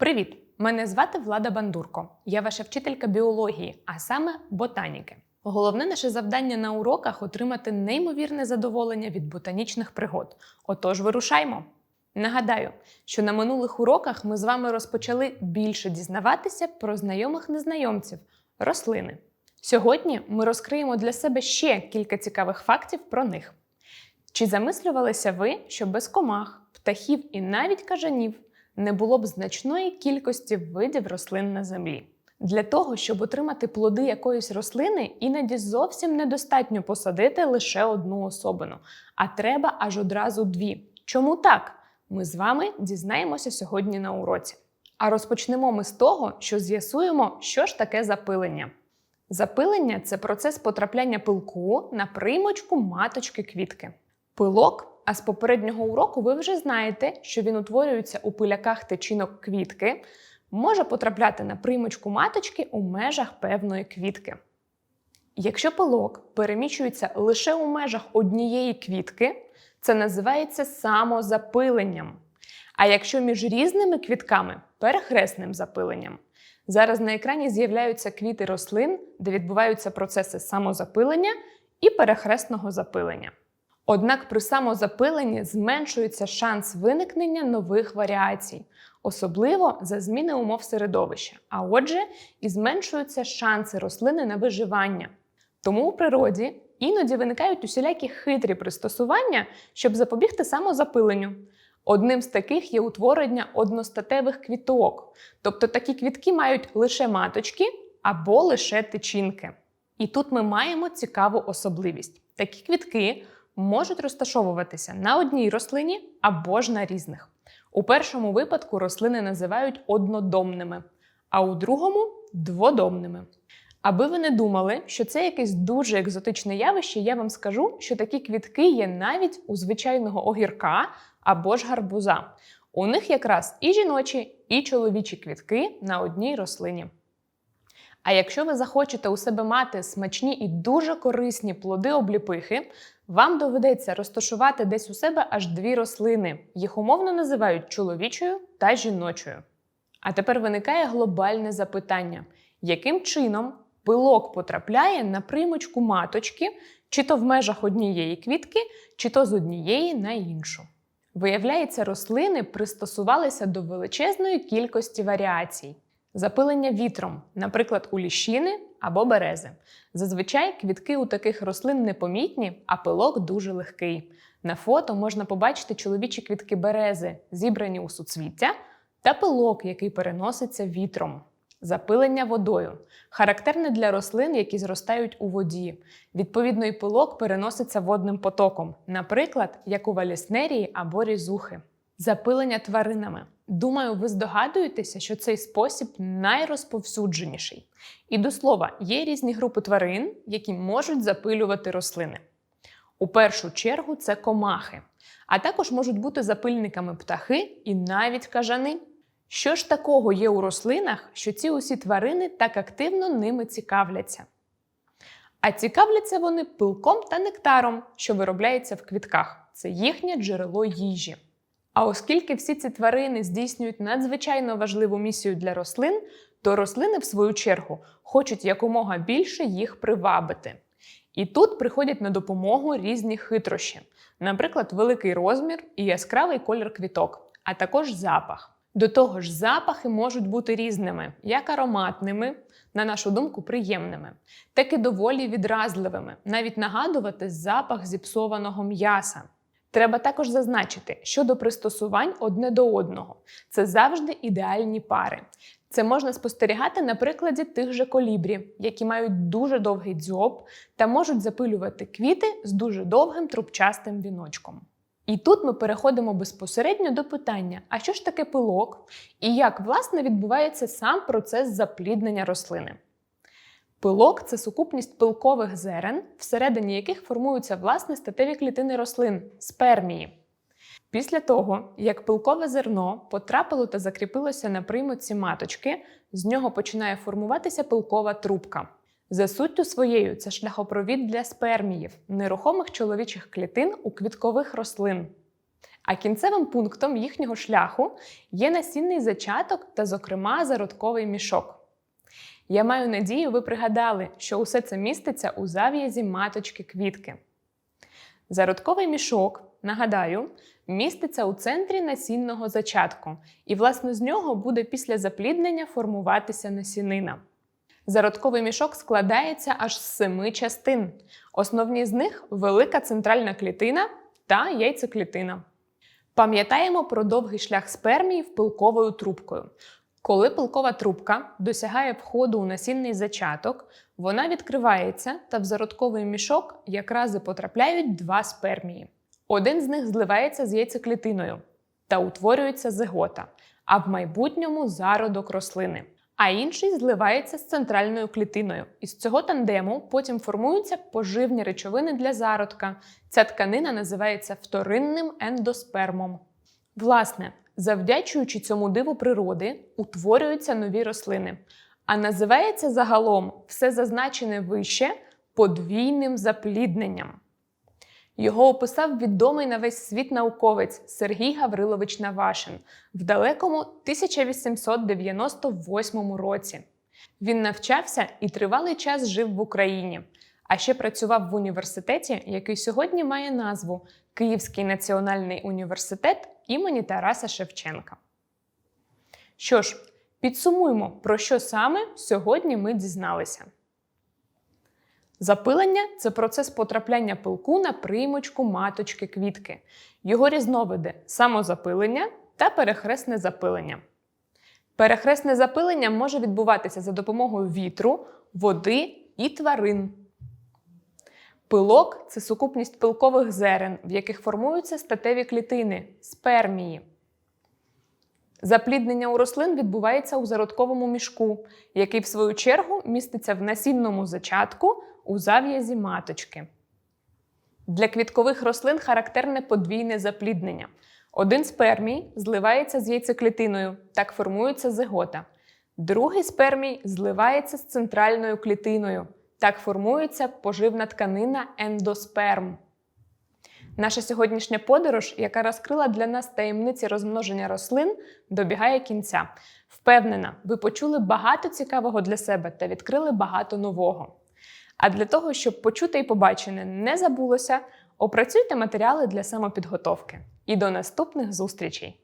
Привіт! Мене звати Влада Бандурко. Я ваша вчителька біології, а саме ботаніки. Головне наше завдання на уроках отримати неймовірне задоволення від ботанічних пригод. Отож, вирушаймо! Нагадаю, що на минулих уроках ми з вами розпочали більше дізнаватися про знайомих незнайомців рослини. Сьогодні ми розкриємо для себе ще кілька цікавих фактів про них. Чи замислювалися ви, що без комах, птахів і навіть кажанів не було б значної кількості видів рослин на землі? Для того, щоб отримати плоди якоїсь рослини, іноді зовсім недостатньо посадити лише одну особину, а треба аж одразу дві. Чому так? Ми з вами дізнаємося сьогодні на уроці. А розпочнемо ми з того, що з'ясуємо, що ж таке запилення. Запилення це процес потрапляння пилку на примочку маточки квітки. Пилок, а з попереднього уроку ви вже знаєте, що він утворюється у пиляках течінок квітки, може потрапляти на примочку маточки у межах певної квітки. Якщо пилок переміщується лише у межах однієї квітки, це називається самозапиленням. А якщо між різними квітками перехресним запиленням. Зараз на екрані з'являються квіти рослин, де відбуваються процеси самозапилення і перехресного запилення. Однак при самозапиленні зменшується шанс виникнення нових варіацій, особливо за зміни умов середовища, а отже, і зменшуються шанси рослини на виживання. Тому у природі іноді виникають усілякі хитрі пристосування, щоб запобігти самозапиленню. Одним з таких є утворення одностатевих квіток, тобто такі квітки мають лише маточки або лише тичинки. І тут ми маємо цікаву особливість: такі квітки можуть розташовуватися на одній рослині або ж на різних. У першому випадку рослини називають однодомними, а у другому дводомними. Аби ви не думали, що це якесь дуже екзотичне явище, я вам скажу, що такі квітки є навіть у звичайного огірка або ж гарбуза. У них якраз і жіночі, і чоловічі квітки на одній рослині. А якщо ви захочете у себе мати смачні і дуже корисні плоди обліпихи, вам доведеться розташувати десь у себе аж дві рослини. Їх умовно називають чоловічою та жіночою. А тепер виникає глобальне запитання: яким чином пилок потрапляє на примочку маточки, чи то в межах однієї квітки, чи то з однієї на іншу? Виявляється, рослини пристосувалися до величезної кількості варіацій. Запилення вітром, наприклад, у ліщини або берези. Зазвичай квітки у таких рослин непомітні, а пилок дуже легкий. На фото можна побачити чоловічі квітки берези, зібрані у суцвіття, та пилок, який переноситься вітром. Запилення водою характерне для рослин, які зростають у воді. Відповідно, і пилок переноситься водним потоком, наприклад, як у валіснерії або різухи. Запилення тваринами. Думаю, ви здогадуєтеся, що цей спосіб найрозповсюдженіший. І до слова, є різні групи тварин, які можуть запилювати рослини. У першу чергу це комахи, а також можуть бути запильниками птахи і навіть кажани. Що ж такого є у рослинах, що ці усі тварини так активно ними цікавляться? А цікавляться вони пилком та нектаром, що виробляється в квітках. Це їхнє джерело їжі. А оскільки всі ці тварини здійснюють надзвичайно важливу місію для рослин, то рослини, в свою чергу, хочуть якомога більше їх привабити. І тут приходять на допомогу різні хитрощі, наприклад, великий розмір і яскравий колір квіток, а також запах. До того ж, запахи можуть бути різними, як ароматними, на нашу думку, приємними, так і доволі відразливими, навіть нагадувати запах зіпсованого м'яса. Треба також зазначити, щодо пристосувань одне до одного. Це завжди ідеальні пари. Це можна спостерігати на прикладі тих же колібрі, які мають дуже довгий дзьоб та можуть запилювати квіти з дуже довгим трубчастим віночком. І тут ми переходимо безпосередньо до питання: а що ж таке пилок і як власне відбувається сам процес запліднення рослини? Пилок це сукупність пилкових зерен, всередині яких формуються власне статеві клітини рослин спермії. Після того, як пилкове зерно потрапило та закріпилося на приймоці маточки, з нього починає формуватися пилкова трубка. За суттю своєю, це шляхопровід для сперміїв, нерухомих чоловічих клітин у квіткових рослин. А кінцевим пунктом їхнього шляху є насінний зачаток та, зокрема, зародковий мішок. Я маю надію, ви пригадали, що усе це міститься у зав'язі маточки квітки. Зародковий мішок, нагадаю, міститься у центрі насінного зачатку, і, власне, з нього буде після запліднення формуватися насінина. Зародковий мішок складається аж з семи частин. Основні з них велика центральна клітина та яйцеклітина. Пам'ятаємо про довгий шлях спермії пилковою трубкою. Коли пилкова трубка досягає входу у насінний зачаток, вона відкривається та в зародковий мішок якраз і потрапляють два спермії. Один з них зливається з яйцеклітиною та утворюється зигота, а в майбутньому зародок рослини. А інший зливається з центральною клітиною. Із цього тандему потім формуються поживні речовини для зародка. Ця тканина називається вторинним ендоспермом. Власне, завдячуючи цьому диву природи, утворюються нові рослини. А називається загалом все зазначене вище подвійним заплідненням. Його описав відомий на весь світ науковець Сергій Гаврилович Навашин в далекому 1898 році. Він навчався і тривалий час жив в Україні, а ще працював в університеті, який сьогодні має назву Київський національний університет імені Тараса Шевченка. Що ж, підсумуємо, про що саме сьогодні ми дізналися. Запилення це процес потрапляння пилку на приймочку маточки квітки. Його різновиди самозапилення та перехресне запилення. Перехресне запилення може відбуватися за допомогою вітру, води і тварин. Пилок це сукупність пилкових зерен, в яких формуються статеві клітини спермії. Запліднення у рослин відбувається у зародковому мішку, який, в свою чергу, міститься в насінному зачатку у зав'язі маточки. Для квіткових рослин характерне подвійне запліднення. Один спермій зливається з яйцеклітиною, так формується зигота. Другий спермій зливається з центральною клітиною. Так формується поживна тканина ендосперм. Наша сьогоднішня подорож, яка розкрила для нас таємниці розмноження рослин, добігає кінця. Впевнена, ви почули багато цікавого для себе та відкрили багато нового. А для того, щоб почути і побачене не забулося, опрацюйте матеріали для самопідготовки. І до наступних зустрічей!